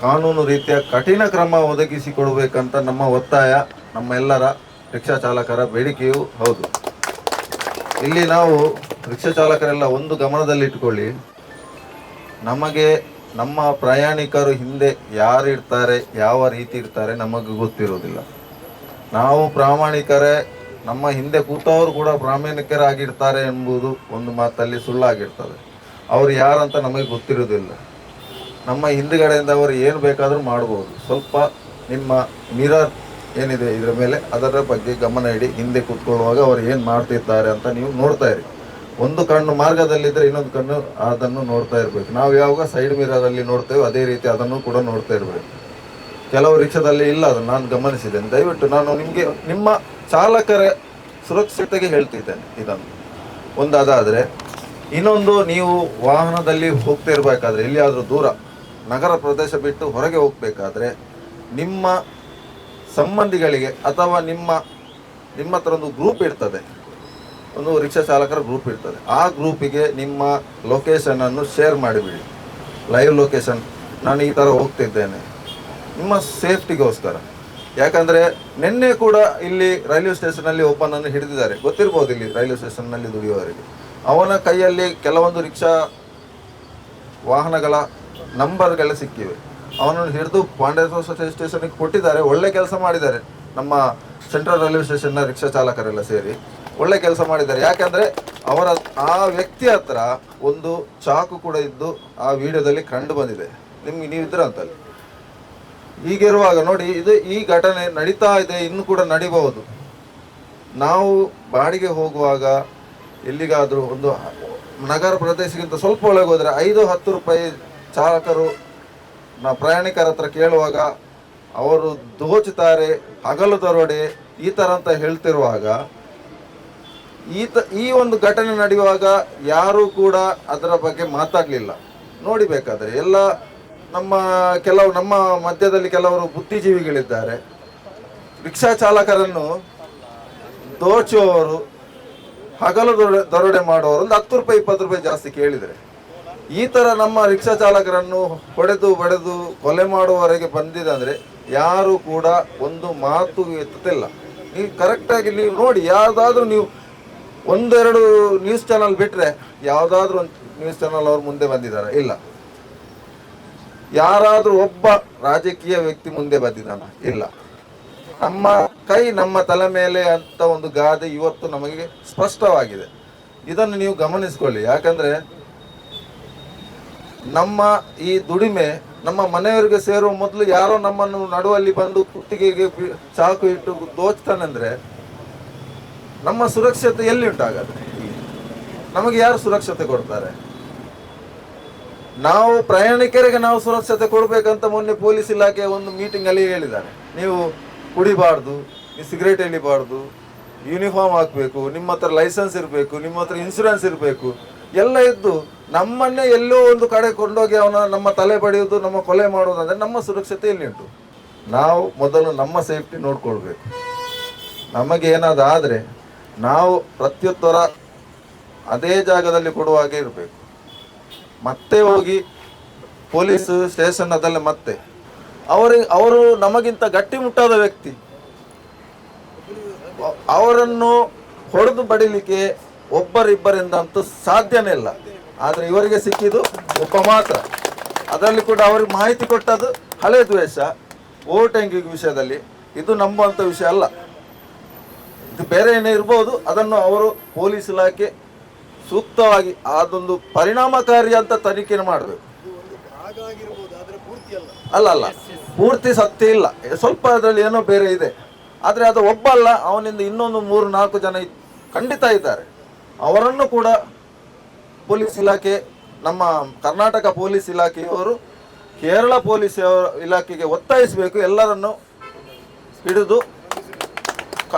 ಕಾನೂನು ರೀತಿಯ ಕಠಿಣ ಕ್ರಮ ಒದಗಿಸಿಕೊಡಬೇಕಂತ ನಮ್ಮ ಒತ್ತಾಯ, ನಮ್ಮ ಎಲ್ಲರ ರಿಕ್ಷಾ ಚಾಲಕರ ಬೇಡಿಕೆಯೂ ಹೌದು. ಇಲ್ಲಿ ನಾವು ರಿಕ್ಷಾ ಚಾಲಕರೆಲ್ಲ ಒಂದು ಗಮನದಲ್ಲಿಟ್ಟುಕೊಳ್ಳಿ. ನಮಗೆ ನಮ್ಮ ಪ್ರಯಾಣಿಕರು ಹಿಂದೆ ಯಾರು ಇರ್ತಾರೆ, ಯಾವ ರೀತಿ ಇರ್ತಾರೆ ನಮಗೆ ಗೊತ್ತಿರೋದಿಲ್ಲ. ನಾವು ಪ್ರಾಮಾಣಿಕರೇ, ನಮ್ಮ ಹಿಂದೆ ಕೂತವರು ಕೂಡ ಪ್ರಾಮಾಣಿಕರಾಗಿರ್ತಾರೆ ಎಂಬುದು ಒಂದು ಮಾತಲ್ಲಿ ಸುಳ್ಳಾಗಿರ್ತದೆ. ಅವರು ಯಾರಂತ ನಮಗೆ ಗೊತ್ತಿರೋದಿಲ್ಲ. ನಮ್ಮ ಹಿಂದುಗಡೆಯಿಂದ ಅವರು ಏನು ಬೇಕಾದರೂ ಮಾಡ್ಬೋದು. ಸ್ವಲ್ಪ ನಿಮ್ಮ ಮಿರರ್ ಏನಿದೆ ಇದರ ಮೇಲೆ ಅದರ ಬಗ್ಗೆ ಗಮನ ಇಡಿ, ಹಿಂದೆ ಕೂತ್ಕೊಳ್ಳುವಾಗ ಅವರು ಏನು ಮಾಡ್ತಿದ್ದಾರೆ ಅಂತ ನೀವು ನೋಡ್ತಾ ಇರಿ. ಒಂದು ಕಣ್ಣು ಮಾರ್ಗದಲ್ಲಿದ್ದರೆ ಇನ್ನೊಂದು ಕಣ್ಣು ಅದನ್ನು ನೋಡ್ತಾ ಇರಬೇಕು. ನಾವು ಯಾವಾಗ ಸೈಡ್ ಮಿರರಲ್ಲಿ ನೋಡ್ತೇವೆ ಅದೇ ರೀತಿ ಅದನ್ನು ಕೂಡ ನೋಡ್ತಾ ಇರಬೇಕು. ಕೆಲವು ರಿಕ್ಷಾದಲ್ಲಿ ಇಲ್ಲ ಅದನ್ನು ನಾನು ಗಮನಿಸಿದ್ದೇನೆ. ದಯವಿಟ್ಟು ನಾನು ನಿಮಗೆ, ನಿಮ್ಮ ಚಾಲಕರ ಸುರಕ್ಷತೆಗೆ ಹೇಳ್ತಿದ್ದೇನೆ ಇದನ್ನು. ಒಂದು ಅದಾದರೆ, ಇನ್ನೊಂದು ನೀವು ವಾಹನದಲ್ಲಿ ಹೋಗ್ತಾ ಇರಬೇಕಾದ್ರೆ, ಎಲ್ಲಿಯಾದರೂ ದೂರ ನಗರ ಪ್ರದೇಶ ಬಿಟ್ಟು ಹೊರಗೆ ಹೋಗಬೇಕಾದ್ರೆ ನಿಮ್ಮ ಸಂಬಂಧಿಗಳಿಗೆ ಅಥವಾ ನಿಮ್ಮ ನಿಮ್ಮ ಹತ್ರ ಒಂದು ಗ್ರೂಪ್ ಇರ್ತದೆ. ಒಂದು ರಿಕ್ಷಾ ಚಾಲಕರ ಗ್ರೂಪ್ ಇರ್ತದೆ. ಆ ಗ್ರೂಪಿಗೆ ನಿಮ್ಮ ಲೊಕೇಶನನ್ನು ಶೇರ್ ಮಾಡಿಬಿಡಿ. ಲೈವ್ ಲೊಕೇಶನ್ ನಾನು ಈ ಥರ ಹೋಗ್ತಿದ್ದೇನೆ. ನಿಮ್ಮ ಸೇಫ್ಟಿಗೋಸ್ಕರ ಯಾಕಂದರೆ ನಿನ್ನೆ ಕೂಡ ಇಲ್ಲಿ ರೈಲ್ವೆ ಸ್ಟೇಷನಲ್ಲಿ ಒಬ್ಬನನ್ನು ಹಿಡಿದಿದ್ದಾರೆ. ಗೊತ್ತಿರ್ಬೋದು ಇಲ್ಲಿ ರೈಲ್ವೆ ಸ್ಟೇಷನ್ನಲ್ಲಿ ದುಡಿಯುವವರಿಗೆ. ಅವನ ಕೈಯಲ್ಲಿ ಕೆಲವೊಂದು ರಿಕ್ಷಾ ವಾಹನಗಳ ನಂಬರ್ಗಳು ಸಿಕ್ಕಿವೆ. ಅವನನ್ನು ಹಿಡಿದು ಪಾಂಡೇಶ್ವರ ಸ್ಟೇಷನ್ಗೆ ಕೊಟ್ಟಿದ್ದಾರೆ. ಒಳ್ಳೆ ಕೆಲಸ ಮಾಡಿದ್ದಾರೆ. ನಮ್ಮ ಸೆಂಟ್ರಲ್ ರೈಲ್ವೆ ಸ್ಟೇಷನ್ನ ರಿಕ್ಷಾ ಚಾಲಕರೆಲ್ಲ ಸೇರಿ ಒಳ್ಳೆ ಕೆಲಸ ಮಾಡಿದ್ದಾರೆ. ಯಾಕೆಂದರೆ ಅವರ ಆ ವ್ಯಕ್ತಿ ಹತ್ರ ಒಂದು ಚಾಕು ಕೂಡ ಇದ್ದು ಆ ವಿಡಿಯೋದಲ್ಲಿ ಕಂಡು ಬಂದಿದೆ. ನಿಮ್ಗೆ ನೀವು ಇದ್ರ ಅಂತಲ್ಲಿ. ಹೀಗಿರುವಾಗ ನೋಡಿ, ಇದು ಈ ಘಟನೆ ನಡೀತಾ ಇದೆ, ಇನ್ನು ಕೂಡ ನಡಿಬಹುದು. ನಾವು ಬಾಡಿಗೆ ಹೋಗುವಾಗ ಎಲ್ಲಿಗಾದರೂ ಒಂದು ನಗರ ಪ್ರದೇಶಕ್ಕಿಂತ ಸ್ವಲ್ಪ ಒಳಗೆ ಹೋದರೆ ಐದು ಹತ್ತು ರೂಪಾಯಿ ಚಾಲಕರು ಪ್ರಯಾಣಿಕರ ಹತ್ರ ಕೇಳುವಾಗ ಅವರು ದೋಚುತ್ತಾರೆ ಹಗಲು ದರೋಡೆ ಈ ಥರ ಅಂತ ಹೇಳ್ತಿರುವಾಗ ಈ ತ, ಈ ಒಂದು ಘಟನೆ ನಡೆಯುವಾಗ ಯಾರೂ ಕೂಡ ಅದರ ಬಗ್ಗೆ ಮಾತಾಡಲಿಲ್ಲ. ನೋಡಿಬೇಕಾದ್ರೆ ಎಲ್ಲ ನಮ್ಮ ಕೆಲವು, ನಮ್ಮ ಮಧ್ಯದಲ್ಲಿ ಕೆಲವರು ಬುದ್ಧಿಜೀವಿಗಳಿದ್ದಾರೆ. ರಿಕ್ಷಾ ಚಾಲಕರನ್ನು ದೋಚುವವರು, ಹಗಲು ದೊರಡೆ, ದರೋಡೆ ಮಾಡುವವರು ಒಂದು ಹತ್ತು ರೂಪಾಯಿ, ಇಪ್ಪತ್ತು ರೂಪಾಯಿ ಜಾಸ್ತಿ ಕೇಳಿದರೆ. ಈ ಥರ ನಮ್ಮ ರಿಕ್ಷಾ ಚಾಲಕರನ್ನು ಹೊಡೆದು ಬಡೆದು ಕೊಲೆ ಮಾಡುವವರೆಗೆ ಬಂದಿದೆ ಅಂದರೆ ಯಾರು ಕೂಡ ಒಂದು ಮಾತು ಎತ್ತುತ್ತಿಲ್ಲ. ನೀವು ಕರೆಕ್ಟಾಗಿ ನೀವು ನೋಡಿ, ಯಾವುದಾದ್ರೂ ನೀವು ಒಂದೆರಡು ನ್ಯೂಸ್ ಚಾನಲ್ ಬಿಟ್ಟರೆ ಯಾವುದಾದ್ರೂ ಒಂದು ನ್ಯೂಸ್ ಚಾನಲ್ ಅವ್ರು ಮುಂದೆ ಬಂದಿದ್ದಾರೆ. ಇಲ್ಲ. ಯಾರಾದರೂ ಒಬ್ಬ ರಾಜಕೀಯ ವ್ಯಕ್ತಿ ಮುಂದೆ ಬಂದಿದ್ದಾನ? ಇಲ್ಲ. ನಮ್ಮ ಕೈ ನಮ್ಮ ತಲೆ ಮೇಲೆ ಅಂತ ಒಂದು ಗಾದೆ ಇವತ್ತು ನಮಗೆ ಸ್ಪಷ್ಟವಾಗಿದೆ. ಇದನ್ನು ನೀವು ಗಮನಿಸ್ಕೊಳ್ಳಿ. ಯಾಕಂದ್ರೆ ನಮ್ಮ ಈ ದುಡಿಮೆ, ನಮ್ಮ ಮನೆಯವರಿಗೆ ಸೇರುವ ಮೊದಲು ಯಾರೋ ನಮ್ಮನ್ನು ನಡುವಲ್ಲಿ ಬಂದು ಕುತ್ತಿಗೆಗೆ ಚಾಕು ಇಟ್ಟು ದೋಚ್ತಾನೆಂದ್ರೆ ನಮ್ಮ ಸುರಕ್ಷತೆ ಎಲ್ಲಿ ಉಂಟಾಗತ್ತೆ ನಮಗೆ ಯಾರು ಸುರಕ್ಷತೆ ಕೊಡ್ತಾರೆ? ನಾವು ಪ್ರಯಾಣಿಕರಿಗೆ ನಾವು ಸುರಕ್ಷತೆ ಕೊಡಬೇಕಂತ ಮೊನ್ನೆ ಪೊಲೀಸ್ ಇಲಾಖೆ ಒಂದು ಮೀಟಿಂಗ್ ಅಲ್ಲಿ ಹೇಳಿದ್ದಾರೆ. ನೀವು ಕುಡಿಬಾರ್ದು, ನೀವು ಸಿಗರೇಟ್ ಎಳಿಬಾರ್ದು ಯೂನಿಫಾರ್ಮ್ ಹಾಕಬೇಕು, ನಿಮ್ಮ ಹತ್ರ ಲೈಸೆನ್ಸ್ ಇರಬೇಕು, ನಿಮ್ಮ ಹತ್ರ ಇನ್ಶೂರೆನ್ಸ್ ಇರಬೇಕು, ಎಲ್ಲ ಇದ್ದು ನಮ್ಮನ್ನೇ ಎಲ್ಲೋ ಒಂದು ಕಡೆ ಕೊಂಡೋಗಿ ಅವನ ನಮ್ಮ ತಲೆ ಬಡಿಯೋದು, ನಮ್ಮ ಕೊಲೆ ಮಾಡೋದು ಅಂದರೆ ನಮ್ಮ ಸುರಕ್ಷತೆ ಎಲ್ಲಿ ಉಂಟು ನಾವು ಮೊದಲು ನಮ್ಮ ಸೇಫ್ಟಿ ನೋಡ್ಕೊಳ್ಬೇಕು. ನಮಗೆ ಏನಾದಾದರೆ ನಾವು ಪ್ರತ್ಯುತ್ತರ ಅದೇ ಜಾಗದಲ್ಲಿ ಕೊಡುವ ಹಾಗೆ ಇರಬೇಕು. ಮತ್ತೆ ಹೋಗಿ ಪೊಲೀಸ್ ಸ್ಟೇಷನ್ ಅದಲ್ಲೇ ಮತ್ತೆ. ಅವರಿಗೆ ಅವರು ನಮಗಿಂತ ಗಟ್ಟಿಮುಟ್ಟಾದ ವ್ಯಕ್ತಿ. ಅವರನ್ನು ಹೊಡೆದು ಬಡಿಲಿಕ್ಕೆ ಒಬ್ಬರಿಬ್ಬರಿಂದ ಅಂತೂ ಸಾಧ್ಯನೇ ಇಲ್ಲ. ಆದರೆ ಇವರಿಗೆ ಸಿಕ್ಕಿದ್ದು ಒಬ್ಬ ಮಾತ್ರ. ಅದರಲ್ಲಿ ಕೂಡ ಅವ್ರಿಗೆ ಮಾಹಿತಿ ಕೊಟ್ಟದ್ದು ಹಳೆ ದ್ವೇಷ ಓಟ್ ವಿಷಯದಲ್ಲಿ. ಇದು ನಂಬುವಂಥ ವಿಷಯ ಅಲ್ಲ. ಇದು ಬೇರೆ ಏನೇ ಇರ್ಬೋದು, ಅದನ್ನು ಅವರು ಪೊಲೀಸ್ ಇಲಾಖೆ ಸೂಕ್ತವಾಗಿ ಅದೊಂದು ಪರಿಣಾಮಕಾರಿ ಅಂತ ತನಿಖೆ ಮಾಡಬೇಕು. ಅಲ್ಲ ಅಲ್ಲ, ಪೂರ್ತಿ ಸತ್ಯ ಇಲ್ಲ. ಸ್ವಲ್ಪ ಅದರಲ್ಲಿ ಏನೋ ಬೇರೆ ಇದೆ. ಆದರೆ ಅದು ಒಬ್ಬ ಅಲ್ಲ, ಅವನಿಂದ ಇನ್ನೊಂದು ಮೂರು ನಾಲ್ಕು ಜನ ಖಂಡಿತ ಇದ್ದಾರೆ. ಅವರನ್ನು ಕೂಡ ಪೊಲೀಸ್ ಇಲಾಖೆ, ನಮ್ಮ ಕರ್ನಾಟಕ ಪೊಲೀಸ್ ಇಲಾಖೆಯವರು ಕೇರಳ ಪೊಲೀಸ್ ಇಲಾಖೆಗೆ ಒತ್ತಾಯಿಸಬೇಕು, ಎಲ್ಲರನ್ನು ಹಿಡಿದು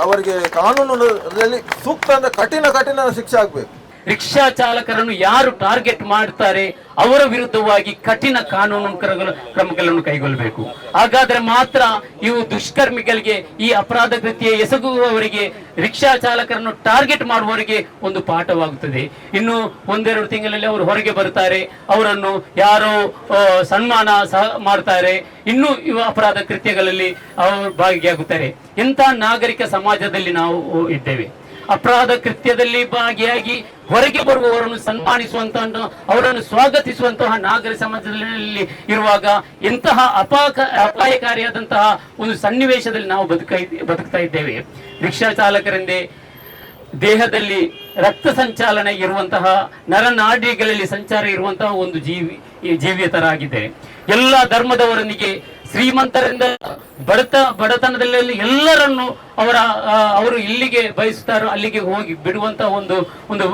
ಅವರಿಗೆ ಕಾನೂನಲ್ಲಿ ಸೂಕ್ತ ಅಂದ್ರೆ ಕಠಿಣ ಕಠಿಣ ಶಿಕ್ಷೆ ಆಗಬೇಕು. ರಿಕ್ಷಾ ಚಾಲಕರನ್ನು ಯಾರು ಟಾರ್ಗೆಟ್ ಮಾಡ್ತಾರೆ, ಅವರ ವಿರುದ್ಧವಾಗಿ ಕಠಿಣ ಕಾನೂನು ಕ್ರಮಗಳು- ಕ್ರಮಗಳನ್ನು ಕೈಗೊಳ್ಳಬೇಕು. ಹಾಗಾದ್ರೆ ಮಾತ್ರ ಇವು ದುಷ್ಕರ್ಮಿಗಳಿಗೆ, ಈ ಅಪರಾಧ ಕೃತ್ಯ ಎಸಗುವವರಿಗೆ, ರಿಕ್ಷಾ ಚಾಲಕರನ್ನು ಟಾರ್ಗೆಟ್ ಮಾಡುವವರಿಗೆ ಒಂದು ಪಾಠವಾಗುತ್ತದೆ. ಇನ್ನು ಒಂದೆರಡು ತಿಂಗಳಲ್ಲಿ ಅವರು ಹೊರಗೆ ಬರುತ್ತಾರೆ, ಅವರನ್ನು ಯಾರೋ ಸನ್ಮಾನ ಸಹ ಮಾಡ್ತಾರೆ. ಇನ್ನು ಇವ ಅಪರಾಧ ಕೃತ್ಯಗಳಲ್ಲಿ ಅವರು ಭಾಗಿಯಾಗುತ್ತಾರೆ. ಎಂಥ ನಾಗರಿಕ ಸಮಾಜದಲ್ಲಿ ನಾವು ಇದ್ದೇವೆ. ಅಪರಾಧ ಕೃತ್ಯದಲ್ಲಿ ಭಾಗಿಯಾಗಿ ಹೊರಗೆ ಬರುವವರನ್ನು ಸನ್ಮಾನಿಸುವಂತಹ ಅವರನ್ನು ಸ್ವಾಗತಿಸುವಂತಹ ನಾಗರಿಕ ಸಮಾಜದಲ್ಲಿ ಇರುವಾಗ ಎಂತಹ ಅಪಾಕ, ಅಪಾಯಕಾರಿಯಾದಂತಹ ಒಂದು ಸನ್ನಿವೇಶದಲ್ಲಿ ನಾವು ಬದುಕ, ಬದುಕ್ತಾ ಇದ್ದೇವೆ. ರಿಕ್ಷಾ ಚಾಲಕರೆಂದೇ ದೇಹದಲ್ಲಿ ರಕ್ತ ಸಂಚಾಲನೆ ಇರುವಂತಹ ನರನಾಡಿಗಳಲ್ಲಿ ಸಂಚಾರ ಇರುವಂತಹ ಒಂದು ಜೀವಿ ಜೀವಿಯ ತರ ಆಗಿದೆ ಎಲ್ಲ ಧರ್ಮದವರೊಂದಿಗೆ ಶ್ರೀಮಂತರಿಂದ ಬಡತ ಬಡತನದಲ್ಲಿ ಎಲ್ಲರನ್ನು ಅವರ ಅವರು ಇಲ್ಲಿಗೆ ಬಯಸುತ್ತಾರೋ ಅಲ್ಲಿಗೆ ಹೋಗಿ ಬಿಡುವಂತ ಒಂದು ಒಂದು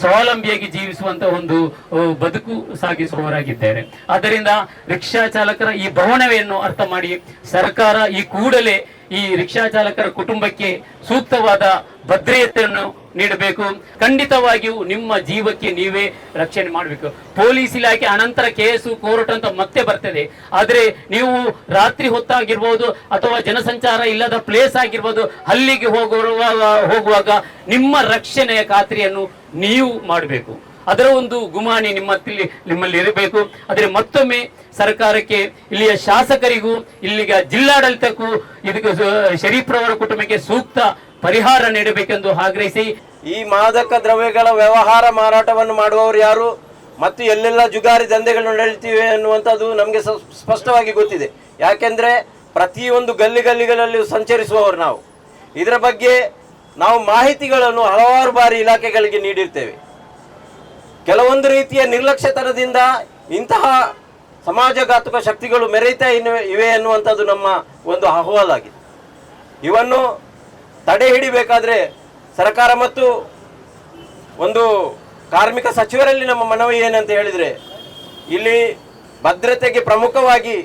ಸ್ವಾವಲಂಬಿಯಾಗಿ ಜೀವಿಸುವಂತ ಒಂದು ಬದುಕು ಸಾಗಿಸುವವರಾಗಿದ್ದಾರೆ. ಆದ್ದರಿಂದ ರಿಕ್ಷಾ ಚಾಲಕರ ಈ ಭವನವನ್ನು ಅರ್ಥ ಮಾಡಿ, ಸರ್ಕಾರ ಈ ಕೂಡಲೇ ಈ ರಿಕ್ಷಾ ಚಾಲಕರ ಕುಟುಂಬಕ್ಕೆ ಸೂಕ್ತವಾದ ಭದ್ರತೆಯನ್ನು ನೀಡಬೇಕು. ಖಂಡಿತವಾಗಿಯೂ ನಿಮ್ಮ ಜೀವಕ್ಕೆ ನೀವೇ ರಕ್ಷಣೆ ಮಾಡಬೇಕು. ಪೊಲೀಸ್ ಇಲಾಖೆ ಅನಂತರ ಕೇಸು ಕೋರ್ಟ್ ಅಂತ ಮತ್ತೆ ಬರ್ತದೆ. ಆದ್ರೆ ನೀವು ರಾತ್ರಿ ಹೊತ್ತಾಗಿರ್ಬೋದು ಅಥವಾ ಜನಸಂಚಾರ ಇಲ್ಲದ ಪ್ಲೇಸ್ ಆಗಿರ್ಬೋದು, ಅಲ್ಲಿಗೆ ಹೋಗುವಾಗ ಹೋಗುವಾಗ ನಿಮ್ಮ ರಕ್ಷಣೆಯ ಖಾತ್ರಿಯನ್ನು ನೀವು ಮಾಡಬೇಕು. ಅದರ ಒಂದು ಗುಮಾನಿ ನಿಮ್ಮ ನಿಮ್ಮಲ್ಲಿ ಇರಬೇಕು. ಆದರೆ ಮತ್ತೊಮ್ಮೆ ಸರ್ಕಾರಕ್ಕೆ ಇಲ್ಲಿಯ ಶಾಸಕರಿಗೂ, ಇಲ್ಲಿಗೆ ಜಿಲ್ಲಾಡಳಿತಕ್ಕೂ ಇದಕ್ಕೆ ಶರೀಫ್ರವರ ಕುಟುಂಬಕ್ಕೆ ಸೂಕ್ತ ಪರಿಹಾರ ನೀಡಬೇಕೆಂದು ಆಗ್ರಹಿಸಿ ಈ ಮಾದಕ ದ್ರವ್ಯಗಳ ವ್ಯವಹಾರ ಮಾರಾಟವನ್ನು ಮಾಡುವವರು ಯಾರು ಮತ್ತು ಎಲ್ಲೆಲ್ಲ ಜುಗಾರಿ ದಂಧೆಗಳು ನಡೆಯುತ್ತಿವೆ ಅನ್ನುವಂಥದ್ದು ನಮಗೆ ಸ್ಪಷ್ಟವಾಗಿ ಗೊತ್ತಿದೆ. ಯಾಕೆಂದರೆ ಪ್ರತಿಯೊಂದು ಗಲ್ಲಿ ಗಲ್ಲಿಗಳಲ್ಲಿ ಸಂಚರಿಸುವವರು ನಾವು. ಇದರ ಬಗ್ಗೆ ನಾವು ಮಾಹಿತಿಗಳನ್ನು ಹಲವಾರು ಬಾರಿ ಇಲಾಖೆಗಳಿಗೆ ನೀಡಿರ್ತೇವೆ. ಕೆಲವೊಂದು ರೀತಿಯ ನಿರ್ಲಕ್ಷ್ಯತನದಿಂದ ಇಂತಹ ಸಮಾಜಘಾತುಕ ಶಕ್ತಿಗಳು ಮೆರೆಯುತ್ತಾ ಇವೆ ಅನ್ನುವಂಥದ್ದು ನಮ್ಮ ಒಂದು ಅಹವಾಲಾಗಿದೆ. ಇವನ್ನು ತಡೆ ಹಿಡಿಬೇಕಾದ್ರೆ ಸರ್ಕಾರ ಮತ್ತು ಒಂದು ಕಾರ್ಮಿಕ ಸಚಿವರಲ್ಲಿ ನಮ್ಮ ಮನವಿ ಏನಂತ ಹೇಳಿದರೆ, ಇಲ್ಲಿ ಭದ್ರತೆಗೆ ಪ್ರಮುಖವಾಗಿ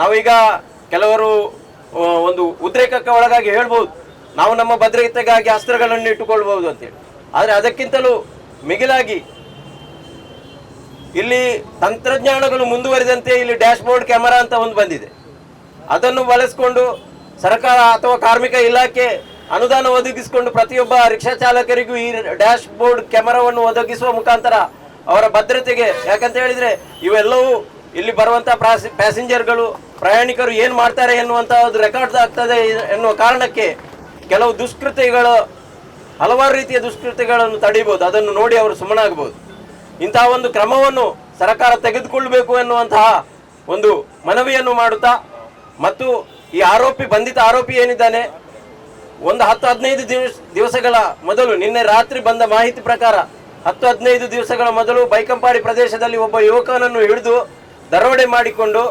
ನಾವೀಗ ಕೆಲವರು ಒಂದು ಉದ್ರೇಕಕ್ಕೆ ಒಳಗಾಗಿ ಹೇಳ್ಬೋದು. ನಾವು ನಮ್ಮ ಭದ್ರತೆಗಾಗಿ ಅಸ್ತ್ರಗಳನ್ನು ಇಟ್ಟುಕೊಳ್ಬಹುದು ಅಂತೇಳಿ. ಆದರೆ ಅದಕ್ಕಿಂತಲೂ ಮಿಗಿಲಾಗಿ ಇಲ್ಲಿ ತಂತ್ರಜ್ಞಾನಗಳು ಮುಂದುವರಿದಂತೆ ಇಲ್ಲಿ ಡ್ಯಾಶ್ ಬೋರ್ಡ್ ಕ್ಯಾಮರಾ ಅಂತ ಒಂದು ಬಂದಿದೆ. ಅದನ್ನು ಬಳಸಿಕೊಂಡು ಸರ್ಕಾರ ಅಥವಾ ಕಾರ್ಮಿಕ ಇಲಾಖೆ ಅನುದಾನ ಒದಗಿಸಿಕೊಂಡು ಪ್ರತಿಯೊಬ್ಬ ರಿಕ್ಷಾ ಚಾಲಕರಿಗೂ ಈ ಡ್ಯಾಶ್ ಬೋರ್ಡ್ ಕ್ಯಾಮರಾವನ್ನು ಒದಗಿಸುವ ಮುಖಾಂತರ ಅವರ ಭದ್ರತೆಗೆ, ಯಾಕಂತ ಹೇಳಿದ್ರೆ ಇವೆಲ್ಲವೂ ಇಲ್ಲಿ ಬರುವಂತ ಪ್ಯಾಸೆಂಜರ್ಗಳು, ಪ್ರಯಾಣಿಕರು ಏನು ಮಾಡ್ತಾರೆ ಎನ್ನುವಂತಹ ರೆಕಾರ್ಡ್ ಆಗ್ತದೆ ಎನ್ನುವ ಕಾರಣಕ್ಕೆ ಕೆಲವು ದುಷ್ಕೃತಿಗಳು ಹಲವಾರು ರೀತಿಯ ದುಷ್ಕೃತಿಗಳನ್ನು ತಡೀಬಹುದು ಅದನ್ನು ನೋಡಿ ಅವರು ಸುಮ್ಮನಾಗಬಹುದು ಇಂತಹ ಒಂದು ಕ್ರಮವನ್ನು ಸರ್ಕಾರ ತೆಗೆದುಕೊಳ್ಳಬೇಕು ಎನ್ನುವಂತಹ ಒಂದು ಮನವಿಯನ್ನು ಮಾಡುತ್ತಾ, ಮತ್ತು ಈ ಆರೋಪಿ, ಬಂಧಿತ ಆರೋಪಿ ಏನಿದ್ದಾನೆ ಒಂದು ಹತ್ತು ಹದಿನೈದು ದಿವಸ ದಿವಸಗಳ ಮೊದಲು ನಿನ್ನೆ ರಾತ್ರಿ ಬಂದ ಮಾಹಿತಿ ಪ್ರಕಾರ ಹತ್ತು ಹದಿನೈದು ದಿವಸಗಳ ಮೊದಲು ಬೈಕಂಪಾಡಿ ಪ್ರದೇಶದಲ್ಲಿ ಒಬ್ಬ ಯುವಕನನ್ನು ಹಿಡಿದು ದರೋಡೆ ಮಾಡಿಕೊಂಡು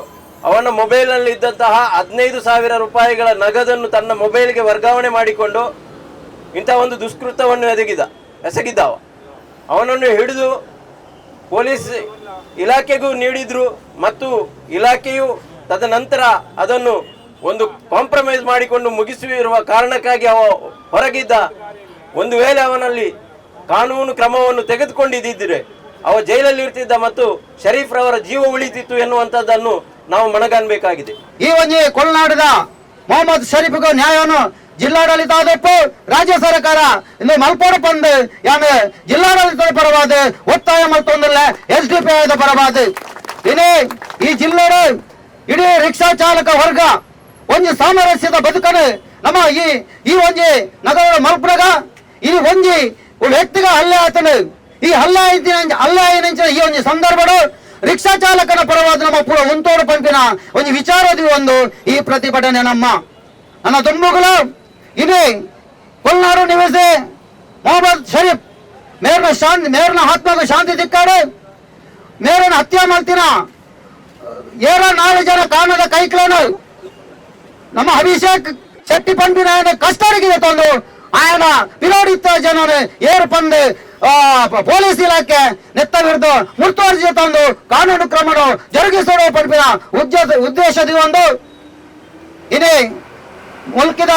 ಅವನ ಮೊಬೈಲ್ನಲ್ಲಿ ಇದ್ದಂತಹ ಹದಿನೈದು ಸಾವಿರ ರೂಪಾಯಿಗಳ ನಗದನ್ನು ತನ್ನ ಮೊಬೈಲ್ಗೆ ವರ್ಗಾವಣೆ ಮಾಡಿಕೊಂಡು ಇಂಥ ಒಂದು ದುಷ್ಕೃತವನ್ನು ಎದಗಿದ ಎಸಗಿದ್ದಾವ. ಅವನನ್ನು ಹಿಡಿದು ಪೊಲೀಸ್ ಇಲಾಖೆಗೂ ನೀಡಿದ್ರು ಮತ್ತು ಇಲಾಖೆಯು ತದನಂತರ ಅದನ್ನು ಒಂದು ಕಾಂಪ್ರಮೈಸ್ ಮಾಡಿಕೊಂಡು ಮುಗಿಸಿರುವ ಕಾರಣಕ್ಕಾಗಿ ಅವ ಹೊರಗಿದ್ದ. ಒಂದು ವೇಳೆ ಅವನಲ್ಲಿ ಕಾನೂನು ಕ್ರಮವನ್ನು ತೆಗೆದುಕೊಂಡಿದ್ದರೆ ಅವ ಜೈಲಲ್ಲಿ ಇರ್ತಿದ್ದ ಮತ್ತು ಶರೀಫ್ ರವರ ಜೀವ ಉಳಿತಿತ್ತು ಎನ್ನುವಂಥದ್ದನ್ನು ನಾವು ಮನಗಾಣಬೇಕಾಗಿದೆ ಈ ಒಂದು ಕೊಳನಾಡಿದ ಮೊಹಮ್ಮದ್ ಶರೀಫ್ಗೂ ನ್ಯಾಯವನ್ನು ಜಿಲ್ಲಾಡಳಿತ ಆದಪ್ಪು, ರಾಜ್ಯ ಸರ್ಕಾರ ಇಂದು ಮಲ್ಪೋಡು ಬಂದು ಯಾಮೆ ಜಿಲ್ಲಾಡಳಿತದ ಪರವಾದ, ಒತ್ತಾಯ ಮಲ್ತೊಂದಿಲ್ಲ ಎಸ್ ಡಿ ಪಿ ಐದ ಪರವಾದ. ಇನಿ ಈ ಜಿಲ್ಲೆಯ ಇಡೀ ರಿಕ್ಷಾ ಚಾಲಕ ವರ್ಗ ಒಂಜಿ ಸಾಮರಸ್ಯದ ಬದುಕನ್ನು ನಮ್ಮ ಈ ಈ ಒಂಜಿ ನಗರದ ಮಲ್ಪುರಗ ಈ ಒಂಜಿ ವ್ಯಕ್ತಿಗ ಹಲ್ಲೆ ಆತನು. ಈ ಹಲ್ಲೆ ಆಯ್ತಿನ ಹಲ್ಲೆ ಆಯ್ತಿನ ಈ ಒಂದು ಸಂದರ್ಭಡು ರಿಕ್ಷಾ ಚಾಲಕನ ಪರವಾದ ನಮ್ಮ ಪೂರ ಉಂತೋಡು ಪಂಪಿನ ಒಂದು ವಿಚಾರದಿ ಒಂದು ಈ ಪ್ರತಿಭಟನೆ ನಮ್ಮ. ನನ್ನ ದುಂಬುಗಳು ಇದೆ ಕೊಲ್ನಾಡು ನಿವಾಸಿ ಮೊಹಮ್ಮದ್ ಶರೀಫ್, ಮೇರ್ನ ಶಾಂತಿ, ಮೇರ್ನ ಆತ್ಮಗೂ ಶಾಂತಿ ದಿಕ್ಕಾಡು ಮೇರನ ಹತ್ಯೆ ಮಾಡ್ತೀನ, ಏರ ನಾಲ್ಕು ಜನ ಕಾಣದ ಕೈಕ್ಲೇನು ನಮ್ಮ ಅಭಿಷೇಕ್ ಶೆಟ್ಟಿ ಪಂಪಿನ ఆయన ಕಷ್ಟರಿಗೆ ತಂದು ఆయన ವಿರೋಧಿತ ಜನರು ಏರು ಪಂದು ಆ, ಪ- ಪೊಲೀಸ್ ಇಲಾಖೆ ನೆತ್ತ ಹಿಡಿದು ಮುರ್ತುವರ್ಜಿ ತಂದು ಕಾನೂನು ಕ್ರಮ ಜರುಗಿಸಲು ಪಂಪಿನ ಉದ್ದೇಶ ಉದ್ದೇಶದಿ ಒಂದು ಇನಿ ಮುಲ್ಕಿದ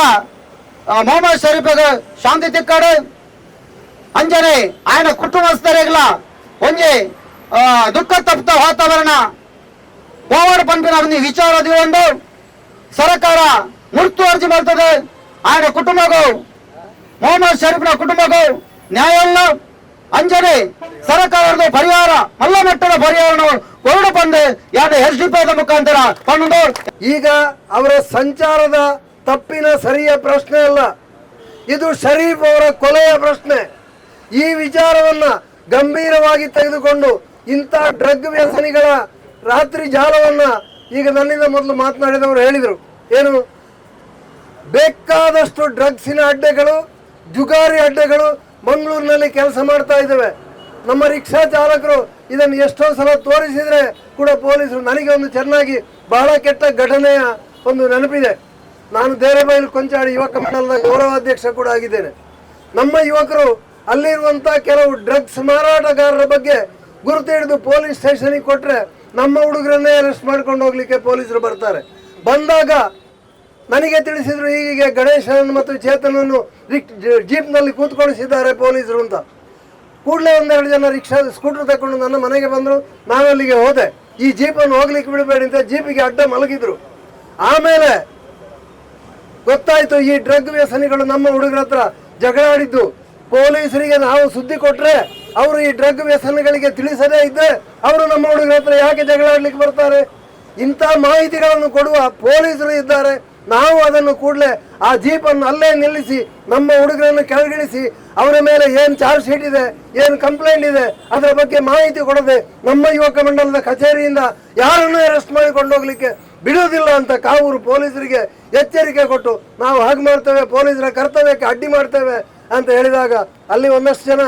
ಆ, ಮೊಹಮ್ಮದ್ ಶರೀಫ್ ಶಾಂತಿ ತಿಕ್ಕಾಡು ಅಂಜನೆ ఆయన ಕುಟುಂಬಸ್ಥರಿಗೆಲ್ಲ ಒಂಜಿ ಆ, ದುಃಖ ತಪ್ಪಿದ ವಾತಾವರಣ ಕೋವಿಡ್ ಪಂಪಿನ ಒಂದು ವಿಚಾರ ಒಂದು ಸರ್ಕಾರ ಮುರ್ತುವರ್ಜಿ ಬರ್ತದೆ ఆయన ಕುಟುಂಬಗೂ ಮೊಹಮ್ಮದ್ ಶರೀಫ್ನ ಕುಟುಂಬಗೂ ನ್ಯಾಯಲ್ಲ ಅಂಜನೆ ಸರ್ಕಾರದ ಪರಿಹಾರ ಮಲ್ಲ ಮಟ್ಟದ ಪರಿಹಾರ ಕೋವಿಡ್ ಬಂದು ಯಾರು ಎಸ್ ಡಿ ಮುಖಾಂತರ ಪಣ್ಣು ಈಗ ಅವರ ಸಂಚಾರದ ತಪ್ಪಿನ ಸರಿಯ ಪ್ರಶ್ನೆ ಅಲ್ಲ ಇದು ಶರೀಫ್ ಅವರ ಕೊಲೆಯ ಪ್ರಶ್ನೆ ಈ ವಿಚಾರವನ್ನ ಗಂಭೀರವಾಗಿ ತೆಗೆದುಕೊಂಡು ಇಂಥ ಡ್ರಗ್ ವ್ಯಸನಿಗಳ ರಾತ್ರಿ ಜಾಲವನ್ನ ಈಗ ನನ್ನಿಂದ ಮೊದಲು ಮಾತನಾಡಿದವರು ಹೇಳಿದರು, ಏನು? ಬೇಕಾದಷ್ಟು ಡ್ರಗ್ಸಿನ ಅಡ್ಡೆಗಳು, ಜುಗಾರಿ ಅಡ್ಡೆಗಳು ಮಂಗಳೂರಿನಲ್ಲಿ ಕೆಲಸ ಮಾಡ್ತಾ ಇದ್ದಾವೆ. ನಮ್ಮ ರಿಕ್ಷಾ ಚಾಲಕರು ಇದನ್ನು ಎಷ್ಟೋ ಸಲ ತೋರಿಸಿದರೆ ಕೂಡ ಪೊಲೀಸರು ನನಗೆ ಒಂದು ಚೆನ್ನಾಗಿ ಬಹಳ ಕೆಟ್ಟ ಘಟನೆಯ ಒಂದು ನೆನಪಿದೆ. ನಾನು ದೇರೆಬೈಲು ಕೊಂಚಾಡಿ ಯುವಕ ಮಂಡಲದ ಗೌರವಾಧ್ಯಕ್ಷ ಕೂಡ ಆಗಿದ್ದೇನೆ. ನಮ್ಮ ಯುವಕರು ಅಲ್ಲಿರುವಂಥ ಕೆಲವು ಡ್ರಗ್ಸ್ ಮಾರಾಟಗಾರರ ಬಗ್ಗೆ ಗುರುತು ಹಿಡಿದು ಪೊಲೀಸ್ ಸ್ಟೇಷನಿಗೆ ಕೊಟ್ರೆ ನಮ್ಮ ಹುಡುಗರನ್ನೇ ಅರೆಸ್ಟ್ ಮಾಡ್ಕೊಂಡು ಹೋಗ್ಲಿಕ್ಕೆ ಪೊಲೀಸರು ಬರ್ತಾರೆ. ಬಂದಾಗ ನನಗೆ ತಿಳಿಸಿದ್ರು ಹೀಗೆ ಗಣೇಶನ ಮತ್ತು ಚೇತನನ್ನು ರಿಕ್- ಜೀಪ್ನಲ್ಲಿ ಕೂತ್ಕೊಳಿಸಿದ್ದಾರೆ ಪೊಲೀಸರು ಅಂತ. ಕೂಡಲೇ ಒಂದೆರಡು ಜನ ರಿಕ್ಷಾ ಸ್ಕೂಟರ್ ತಗೊಂಡು ನನ್ನ ಮನೆಗೆ ಬಂದರು. ನಾನು ಅಲ್ಲಿಗೆ ಹೋದೆ. ಈ ಜೀಪನ್ನು ಹೋಗ್ಲಿಕ್ಕೆ ಬಿಡಬೇಡಿ ಅಂತ ಜೀಪಿಗೆ ಅಡ್ಡ ಮಲಗಿದ್ರು. ಆಮೇಲೆ ಗೊತ್ತಾಯ್ತು ಈ ಡ್ರಗ್ ವ್ಯಸನಿಗಳು ನಮ್ಮ ಹುಡುಗರ ಹತ್ರ ಜಗಳ ಆಡಿದ್ದು. ಪೊಲೀಸರಿಗೆ ನಾವು ಸುದ್ದಿ ಕೊಟ್ರೆ ಅವರು ಈ ಡ್ರಗ್ ವ್ಯಸನಗಳಿಗೆ ತಿಳಿಸದೇ ಇದ್ದರೆ ಅವರು ನಮ್ಮ ಹುಡುಗರ ಹತ್ರ ಯಾಕೆ ಜಗಳ ಆಡ್ಲಿಕ್ಕೆ ಬರ್ತಾರೆ? ಇಂಥ ಮಾಹಿತಿಗಳನ್ನು ಕೊಡುವ ಪೊಲೀಸರು ಇದ್ದಾರೆ. ನಾವು ಅದನ್ನು ಕೂಡಲೇ ಆ ಜೀಪನ್ನು ಅಲ್ಲೇ ನಿಲ್ಲಿಸಿ, ನಮ್ಮ ಹುಡುಗರನ್ನು ಕೆಳಗಿಳಿಸಿ, ಅವರ ಮೇಲೆ ಏನು ಚಾರ್ಜ್ ಶೀಟ್ ಇದೆ, ಏನು ಕಂಪ್ಲೇಂಟ್ ಇದೆ, ಅದರ ಬಗ್ಗೆ ಮಾಹಿತಿ ಕೊಡದೆ ನಮ್ಮ ಯುವಕ ಮಂಡಲದ ಕಚೇರಿಯಿಂದ ಯಾರನ್ನು ಅರೆಸ್ಟ್ ಮಾಡಿಕೊಂಡು ಹೋಗ್ಲಿಕ್ಕೆ ಬಿಡುವುದಿಲ್ಲ ಅಂತ ಕಾವೂರು ಪೊಲೀಸರಿಗೆ ಎಚ್ಚರಿಕೆ ಕೊಟ್ಟು ನಾವು ಹಾಗೆ ಮಾಡ್ತೇವೆ, ಪೊಲೀಸರ ಕರ್ತವ್ಯಕ್ಕೆ ಅಡ್ಡಿ ಮಾಡ್ತೇವೆ ಅಂತ ಹೇಳಿದಾಗ ಅಲ್ಲಿ ಒಂದಷ್ಟು ಜನ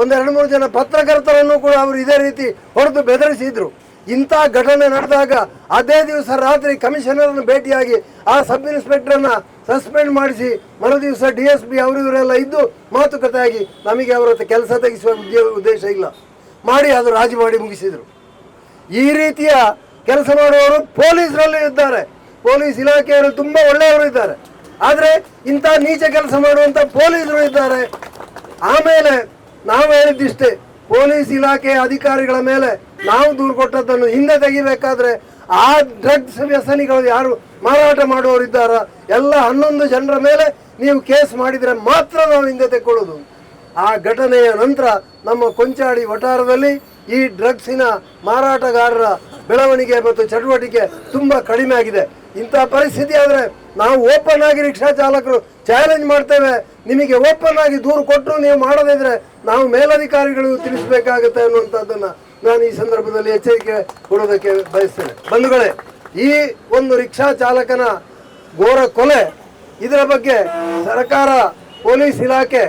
ಒಂದೆರಡು ಮೂರು ಜನ ಪತ್ರಕರ್ತರನ್ನು ಕೂಡ ಅವರು ಇದೇ ರೀತಿ ಹೊಡೆದು ಬೆದರಿಸಿದ್ರು. ಇಂಥ ಘಟನೆ ನಡೆದಾಗ ಅದೇ ದಿವಸ ರಾತ್ರಿ ಕಮಿಷನರನ್ನು ಭೇಟಿಯಾಗಿ ಆ ಸಬ್ ಇನ್ಸ್ಪೆಕ್ಟರ್ನ ಸಸ್ಪೆಂಡ್ ಮಾಡಿಸಿ ಮರು ದಿವಸ ಡಿ ಎಸ್ ಪಿ ಅವರು ಇವರೆಲ್ಲ ಇದ್ದು ಮಾತುಕತೆಯಾಗಿ ನಮಗೆ ಅವರ ಕೆಲಸ ತೆಗೆಸುವ ಉದ್ದೇಶ ಇಲ್ಲ. ಮಾಡಿ ಅದು ರಾಜಿ ಮಾಡಿ ಮುಗಿಸಿದರು. ಈ ರೀತಿಯ ಕೆಲಸ ಮಾಡುವವರು ಪೊಲೀಸರಲ್ಲಿ ಇದ್ದಾರೆ. ಪೊಲೀಸ್ ಇಲಾಖೆಯವರು ತುಂಬ ಒಳ್ಳೆಯವರು ಇದ್ದಾರೆ. ಆದರೆ ಇಂಥ ನೀಚ ಕೆಲಸ ಮಾಡುವಂತ ಪೊಲೀಸರು ಇದ್ದಾರೆ. ಆಮೇಲೆ ನಾವು ಹೇಳಿದ್ದಿಷ್ಟೇ, ಪೊಲೀಸ್ ಇಲಾಖೆಯ ಅಧಿಕಾರಿಗಳ ಮೇಲೆ ನಾವು ದೂರು ಕೊಟ್ಟದ್ದನ್ನು ಹಿಂದೆ ತೆಗಿಬೇಕಾದ್ರೆ ಆ ಡ್ರಗ್ಸ್ ವ್ಯಸನಿಗಳು ಯಾರು ಮಾರಾಟ ಮಾಡುವವರಿದ್ದಾರ? ಎಲ್ಲ ಹನ್ನೊಂದು ಜನರ ಮೇಲೆ ನೀವು ಕೇಸ್ ಮಾಡಿದರೆ ಮಾತ್ರ ನಾವು ಹಿಂದೆ ತೆಕ್ಕೊಳ್ಳೋದು. ಆ ಘಟನೆಯ ನಂತರ ನಮ್ಮ ಕೊಂಚಾಡಿ ವಠಾರದಲ್ಲಿ ಈ ಡ್ರಗ್ಸಿನ ಮಾರಾಟಗಾರರ ಬೆಳವಣಿಗೆ ಮತ್ತು ಚಟುವಟಿಕೆ ತುಂಬ ಕಡಿಮೆ ಆಗಿದೆ. ಇಂಥ ಪರಿಸ್ಥಿತಿ ಆದರೆ ನಾವು ಓಪನ್ ಆಗಿ ರಿಕ್ಷಾ ಚಾಲಕರು ಚಾಲೆಂಜ್ ಮಾಡ್ತೇವೆ. ನಿಮಗೆ ಓಪನ್ ಆಗಿ ದೂರು ಕೊಟ್ಟರು ನೀವು ಮಾಡದಿದ್ರೆ ನಾವು ಮೇಲಧಿಕಾರಿಗಳು ತಿಳಿಸಬೇಕಾಗುತ್ತೆ ಅನ್ನುವಂಥದ್ದನ್ನು ನಾನು ಈ ಸಂದರ್ಭದಲ್ಲಿ ಎಚ್ಚರಿಕೆ ಕೊಡೋದಕ್ಕೆ ಬಯಸ್ತೇನೆ. ಬಂಧುಗಳೇ, ಈ ಒಂದು ರಿಕ್ಷಾ ಚಾಲಕನ ಘೋರ ಕೊಲೆ ಇದರ ಬಗ್ಗೆ ಸರ್ಕಾರ, ಪೊಲೀಸ್ ಇಲಾಖೆ,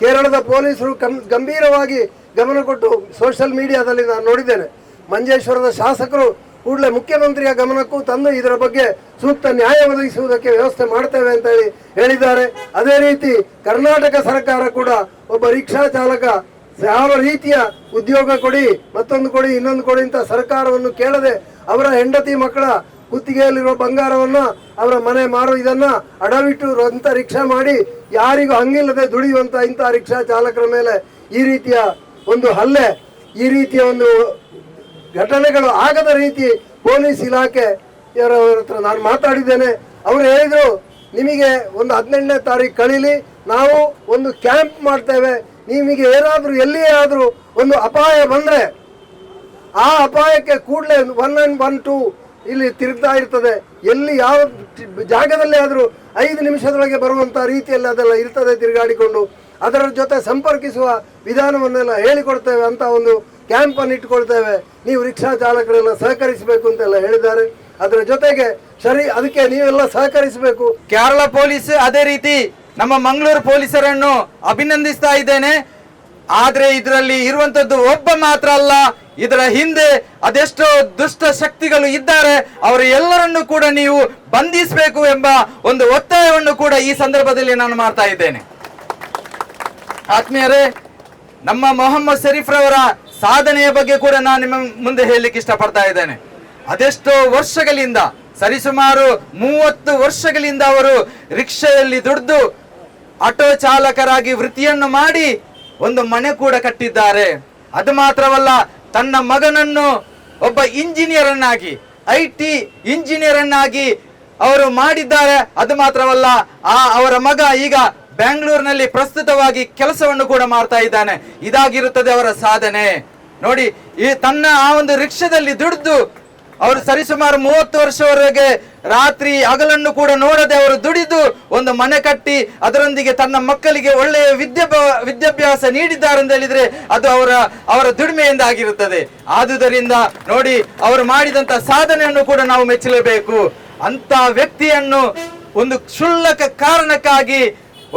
ಕೇರಳದ ಪೊಲೀಸರು ಗಂಭೀರವಾಗಿ ಗಮನ ಕೊಟ್ಟು ಸೋಷಿಯಲ್ ಮೀಡಿಯಾದಲ್ಲಿ ನಾನು ನೋಡಿದ್ದೇನೆ. ಮಂಜೇಶ್ವರದ ಶಾಸಕರು ಕೂಡಲೇ ಮುಖ್ಯಮಂತ್ರಿಯ ಗಮನಕ್ಕೂ ತಂದು ಇದರ ಬಗ್ಗೆ ಸೂಕ್ತ ನ್ಯಾಯ ಒದಗಿಸುವುದಕ್ಕೆ ವ್ಯವಸ್ಥೆ ಮಾಡ್ತೇವೆ ಅಂತ ಹೇಳಿ ಹೇಳಿದ್ದಾರೆ. ಅದೇ ರೀತಿ ಕರ್ನಾಟಕ ಸರ್ಕಾರ ಕೂಡ ಒಬ್ಬ ರಿಕ್ಷಾ ಚಾಲಕ ಯಾವ ರೀತಿಯ ಉದ್ಯೋಗ ಕೊಡಿ, ಮತ್ತೊಂದು ಕೊಡಿ, ಇನ್ನೊಂದು ಕೊಡಿ ಅಂತ ಸರ್ಕಾರವನ್ನು ಕೇಳದೆ ಅವರ ಹೆಂಡತಿ ಮಕ್ಕಳ ಕುತ್ತಿಗೆಯಲ್ಲಿರುವ ಬಂಗಾರವನ್ನ ಅವರ ಮನೆ ಮಾರು, ಇದನ್ನ ಅಡವಿಟ್ಟು ಅಂತ ರಿಕ್ಷಾ ಮಾಡಿ ಯಾರಿಗೂ ಹಂಗಿಲ್ಲದೆ ದುಡಿಯುವಂತ ಇಂಥ ರಿಕ್ಷಾ ಚಾಲಕರ ಮೇಲೆ ಈ ರೀತಿಯ ಒಂದು ಹಲ್ಲೆ, ಈ ರೀತಿಯ ಒಂದು ಘಟನೆಗಳು ಆಗದ ರೀತಿ ಪೊಲೀಸ್ ಇಲಾಖೆ ಇವರ ಹತ್ರ ನಾನು ಮಾತಾಡಿದ್ದೇನೆ. ಅವರು ಹೇಳಿದ್ರು, ನಿಮಗೆ ಒಂದು ಹದಿನೆಂಟನೇ ತಾರೀಕು ಕಳೀಲಿ ನಾವು ಒಂದು ಕ್ಯಾಂಪ್ ಮಾಡ್ತೇವೆ. ನಿಮಗೆ ಏನಾದರೂ ಎಲ್ಲಿಯೇ ಆದರೂ ಒಂದು ಅಪಾಯ ಬಂದರೆ ಆ ಅಪಾಯಕ್ಕೆ ಕೂಡಲೇ ಒನ್ ಅಂಡ್ ಒನ್ ಟೂ ಇಲ್ಲಿ ತಿರುಗ್ತಾ ಇರ್ತದೆ. ಎಲ್ಲಿ ಯಾವ ಜಾಗದಲ್ಲೇ ಆದರೂ ಐದು ನಿಮಿಷದೊಳಗೆ ಬರುವಂಥ ರೀತಿಯಲ್ಲಿ ಅದೆಲ್ಲ ಇರ್ತದೆ ತಿರುಗಾಡಿಕೊಂಡು. ಅದರ ಜೊತೆ ಸಂಪರ್ಕಿಸುವ ವಿಧಾನವನ್ನೆಲ್ಲ ಹೇಳಿಕೊಡ್ತೇವೆ ಅಂತ ಒಂದು ಕ್ಯಾಂಪನ್ನು ಇಟ್ಕೊಳ್ತೇವೆ. ನೀವು ರಿಕ್ಷಾ ಚಾಲಕರೆಲ್ಲ ಸಹಕರಿಸಬೇಕು ಅಂತೆಲ್ಲ ಹೇಳಿದ್ದಾರೆ. ಅದರ ಜೊತೆಗೆ ಸರಿ, ಅದಕ್ಕೆ ನೀವೆಲ್ಲ ಸಹಕರಿಸಬೇಕು. ಕೇರಳ ಪೊಲೀಸ್ ಅದೇ ರೀತಿ ನಮ್ಮ ಮಂಗಳೂರು ಪೊಲೀಸರನ್ನು ಅಭಿನಂದಿಸ್ತಾ ಇದ್ದೇನೆ. ಆದರೆ ಇದರಲ್ಲಿ ಇರುವಂತದ್ದು ಒಬ್ಬ ಮಾತ್ರ ಅಲ್ಲ, ಇದರ ಹಿಂದೆ ಅದೆಷ್ಟೋ ದುಷ್ಟ ಶಕ್ತಿಗಳು ಇದ್ದಾರೆ. ಅವರ ಎಲ್ಲರನ್ನು ಕೂಡ ನೀವು ಬಂಧಿಸಬೇಕು ಎಂಬ ಒಂದು ಒತ್ತಾಯವನ್ನು ಕೂಡ ಈ ಸಂದರ್ಭದಲ್ಲಿ ನಾನು ಮಾಡ್ತಾ ಇದ್ದೇನೆ. ಆತ್ಮೀಯರೇ, ನಮ್ಮ ಮೊಹಮ್ಮದ್ ಶರೀಫ್ ರವರ ಸಾಧನೆಯ ಬಗ್ಗೆ ಕೂಡ ನಾನು ನಿಮ್ಮ ಮುಂದೆ ಹೇಳಲಿಕ್ಕೆ ಇಷ್ಟಪಡ್ತಾ ಇದ್ದೇನೆ. ಅದೆಷ್ಟೋ ವರ್ಷಗಳಿಂದ, ಸರಿಸುಮಾರು ಮೂವತ್ತು ವರ್ಷಗಳಿಂದ ಅವರು ರಿಕ್ಷೆಯಲ್ಲಿ ದುಡ್ದು ಆಟೋ ಚಾಲಕರಾಗಿ ವೃತ್ತಿಯನ್ನು ಮಾಡಿ ಒಂದು ಮನೆ ಕೂಡ ಕಟ್ಟಿದ್ದಾರೆ. ಅದು ಮಾತ್ರವಲ್ಲ, ತನ್ನ ಮಗನನ್ನು ಒಬ್ಬ ಇಂಜಿನಿಯರ್ ಅನ್ನಾಗಿ ಐ ಟಿ ಇಂಜಿನಿಯರ್ ಅನ್ನಾಗಿ ಅವರು ಮಾಡಿದ್ದಾರೆ. ಅದು ಮಾತ್ರವಲ್ಲ, ಆ ಅವರ ಮಗ ಈಗ ಬೆಂಗಳೂರಿನಲ್ಲಿ ಪ್ರಸ್ತುತವಾಗಿ ಕೆಲಸವನ್ನು ಕೂಡ ಮಾಡ್ತಾ ಇದ್ದಾನೆ. ಇದಾಗಿರುತ್ತದೆ ಅವರ ಸಾಧನೆ. ನೋಡಿ, ಈ ತನ್ನ ಆ ಒಂದು ರಿಕ್ಷಾದಲ್ಲಿ ದುಡಿದು ಅವರು ಸರಿಸುಮಾರು ಮೂವತ್ತು ವರ್ಷವರೆಗೆ ರಾತ್ರಿ ಹಗಲನ್ನು ಕೂಡ ನೋಡದೆ ಅವರು ದುಡಿದು ಒಂದು ಮನೆ ಕಟ್ಟಿ ಅದರೊಂದಿಗೆ ತನ್ನ ಮಕ್ಕಳಿಗೆ ಒಳ್ಳೆಯ ವಿದ್ಯಾ ವಿದ್ಯಾಭ್ಯಾಸ ನೀಡಿದ್ದಾರೆ ಅಂತ ಹೇಳಿದ್ರೆ ಅದು ಅವರ ಅವರ ದುಡಿಮೆಯಿಂದ ಆಗಿರುತ್ತದೆ. ಆದುದರಿಂದ ನೋಡಿ ಅವರು ಮಾಡಿದಂತ ಸಾಧನೆಯನ್ನು ಕೂಡ ನಾವು ಮೆಚ್ಚಲೇಬೇಕು. ಅಂತ ವ್ಯಕ್ತಿಯನ್ನು ಒಂದು ಕ್ಷುಲ್ಲಕ ಕಾರಣಕ್ಕಾಗಿ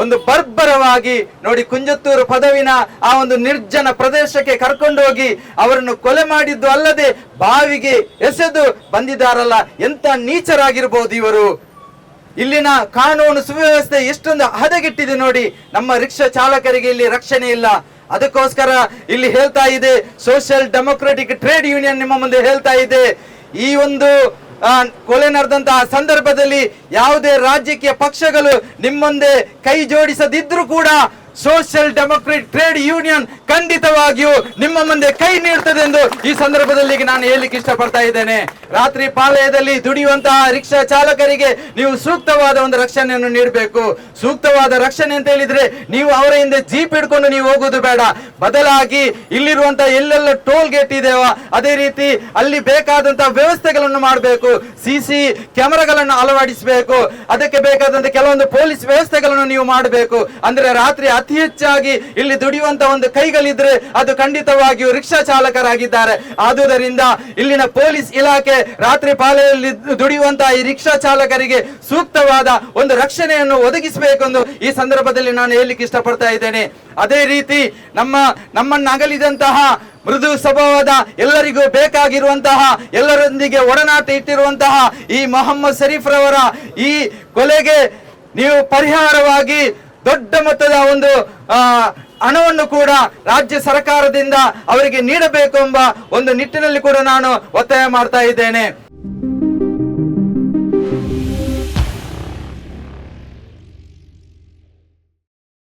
ಒಂದು ಬರ್ಬರವಾಗಿ ನೋಡಿ ಕುಂಜತ್ತೂರು ಪದವಿನ ಆ ಒಂದು ನಿರ್ಜನ ಪ್ರದೇಶಕ್ಕೆ ಕರ್ಕೊಂಡು ಹೋಗಿ ಅವರನ್ನು ಕೊಲೆ ಮಾಡಿದ್ದು ಅಲ್ಲದೆ ಬಾವಿಗೆ ಎಸೆದು ಬಂದಿದ್ದಾರಲ್ಲ ಎಂತ ನೀಚರಾಗಿರ್ಬೋದು ಇವರು? ಇಲ್ಲಿನ ಕಾನೂನು ಸುವ್ಯವಸ್ಥೆ ಎಷ್ಟೊಂದು ಹದಗೆಟ್ಟಿದೆ ನೋಡಿ, ನಮ್ಮ ರಿಕ್ಷಾ ಚಾಲಕರಿಗೆ ಇಲ್ಲಿ ರಕ್ಷಣೆ ಇಲ್ಲ. ಅದಕ್ಕೋಸ್ಕರ ಇಲ್ಲಿ ಹೇಳ್ತಾ ಇದೆ ಸೋಷಿಯಲ್ ಡೆಮೊಕ್ರೆಟಿಕ್ ಟ್ರೇಡ್ ಯೂನಿಯನ್ ನಿಮ್ಮ ಮುಂದೆ ಹೇಳ್ತಾ ಇದೆ. ಈ ಒಂದು ಕೊಲೆ ನಡೆದಂತಹ ಸಂದರ್ಭದಲ್ಲಿ ಯಾವುದೇ ರಾಜಕೀಯ ಪಕ್ಷಗಳು ನಿಮ್ಮೊಂದೆ ಕೈ ಜೋಡಿಸದಿದ್ರು ಕೂಡ ಸೋಷಿಯಲ್ ಡೆಮೊಕ್ರೆಟ್ ಟ್ರೇಡ್ ಯೂನಿಯನ್ ಖಂಡಿತವಾಗಿಯೂ ನಿಮ್ಮ ಮುಂದೆ ಕೈ ನೀಡುತ್ತದೆ ಎಂದು ಈ ಸಂದರ್ಭದಲ್ಲಿ ನಾನು ಹೇಳಲಿಕ್ಕೆ ಇಷ್ಟಪಡ್ತಾ ಇದ್ದೇನೆ. ರಾತ್ರಿ ಪಾಳಯದಲ್ಲಿ ದುಡಿಯುವಂತಹ ರಿಕ್ಷಾ ಚಾಲಕರಿಗೆ ನೀವು ಸೂಕ್ತವಾದ ಒಂದು ರಕ್ಷಣೆಯನ್ನು ನೀಡಬೇಕು. ಸೂಕ್ತವಾದ ರಕ್ಷಣೆ ಅಂತ ಹೇಳಿದ್ರೆ ನೀವು ಅವರ ಹಿಂದೆ ಜೀಪ್ ಹಿಡ್ಕೊಂಡು ನೀವು ಹೋಗುವುದು ಬೇಡ. ಬದಲಾಗಿ ಇಲ್ಲಿರುವಂತಹ ಎಲ್ಲೆಲ್ಲ ಟೋಲ್ ಗೇಟ್ ಇದೆಯೋ, ಅದೇ ರೀತಿ ಅಲ್ಲಿ ಬೇಕಾದಂತಹ ವ್ಯವಸ್ಥೆಗಳನ್ನು ಮಾಡಬೇಕು. ಸಿಸಿ ಕ್ಯಾಮೆರಾಗಳನ್ನು ಅಳವಡಿಸಬೇಕು. ಅದಕ್ಕೆ ಬೇಕಾದಂತಹ ಕೆಲವೊಂದು ಪೊಲೀಸ್ ವ್ಯವಸ್ಥೆಗಳನ್ನು ನೀವು ಮಾಡಬೇಕು. ಅಂದ್ರೆ ರಾತ್ರಿ ಅತಿ ಹೆಚ್ಚಾಗಿ ಇಲ್ಲಿ ದುಡಿಯುವಂತ ಒಂದು ಕೈಗಳಿದ್ರೆ ಅದು ಖಂಡಿತವಾಗಿಯೂ ರಿಕ್ಷಾ ಚಾಲಕರಾಗಿದ್ದಾರೆ. ಆದುದರಿಂದ ಇಲ್ಲಿನ ಪೊಲೀಸ್ ಇಲಾಖೆ ರಾತ್ರಿ ಪಾಲೆಯಲ್ಲಿ ದುಡಿಯುವಂತಹ ಈ ರಿಕ್ಷಾ ಚಾಲಕರಿಗೆ ಸೂಕ್ತವಾದ ಒಂದು ರಕ್ಷಣೆಯನ್ನು ಒದಗಿಸಬೇಕೆಂದು ಈ ಸಂದರ್ಭದಲ್ಲಿ ನಾನು ಹೇಳಲಿಕ್ಕೆ ಇಷ್ಟಪಡ್ತಾ ಇದ್ದೇನೆ. ಅದೇ ರೀತಿ ನಮ್ಮ ನಮ್ಮನ್ನು ಅಗಲಿದಂತಹ ಮೃದು ಸ್ವಭಾವದ ಎಲ್ಲರಿಗೂ ಬೇಕಾಗಿರುವಂತಹ, ಎಲ್ಲರೊಂದಿಗೆ ಒಡನಾಟ ಇಟ್ಟಿರುವಂತಹ ಈ ಮೊಹಮ್ಮದ್ ಶರೀಫ್ರವರ ಈ ಕೊಲೆಗೆ ನೀವು ಪರಿಹಾರವಾಗಿ ದೊಡ್ಡ ಮೊತ್ತದ ಒಂದು ಹಣವನ್ನು ಕೂಡ ರಾಜ್ಯ ಸರ್ಕಾರದಿಂದ ಅವರಿಗೆ ನೀಡಬೇಕು ಎಂಬ ಒಂದು ನಿಟ್ಟಿನಲ್ಲಿ ಕೂಡ ನಾನು ಒತ್ತಾಯ ಮಾಡ್ತಾ ಇದ್ದೇನೆ.